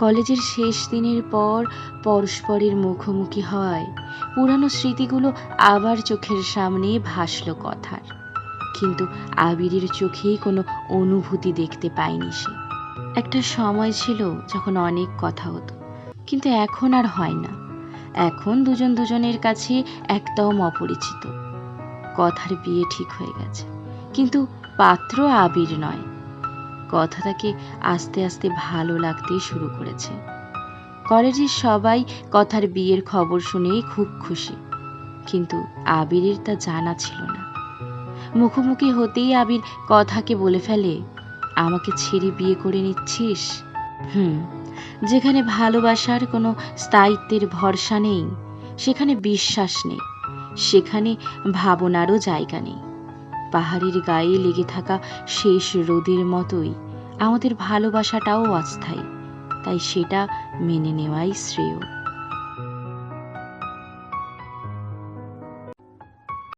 কলেজের শেষ দিনের পর পরস্পরের মুখোমুখি হওয়ায় পুরানো স্মৃতিগুলো আবার চোখের সামনে ভাসল কথার। কিন্তু আবিরের চোখেই কোনো অনুভূতি দেখতে পায়নি সে। একটা সময় ছিল যখন অনেক কথা হতো, কিন্তু এখন আর হয় না। এখন দুজন দুজনের কাছে একদম অপরিচিত। কথার বিয়ে ঠিক হয়ে গেছে, কিন্তু পাত্র আবির নয়। কথাটাকে আস্তে আস্তে ভালো লাগতে শুরু করেছে। কলেজের সবাই কথার বিয়ের খবর শুনেই খুব খুশি। কিন্তু আবিরের তা জানা ছিল না। মুখোমুখি হতেই আবির কথাকে বলে ফেলে, আমাকে ছেড়ে বিয়ে করে নিচ্ছিস? হুম, যেখানে ভালোবাসার কোনো স্থায়িত্বের ভরসা নেই, সেখানে বিশ্বাস নেই, সেখানে ভাবনারও জায়গা নেই। পাহাড়ের গায়ে লেগে থাকা শেষ রোদের মতোই আমাদের ভালোবাসাটাও অস্থায়ী তাই সেটা মেনে নেওয়াই শ্রেয়।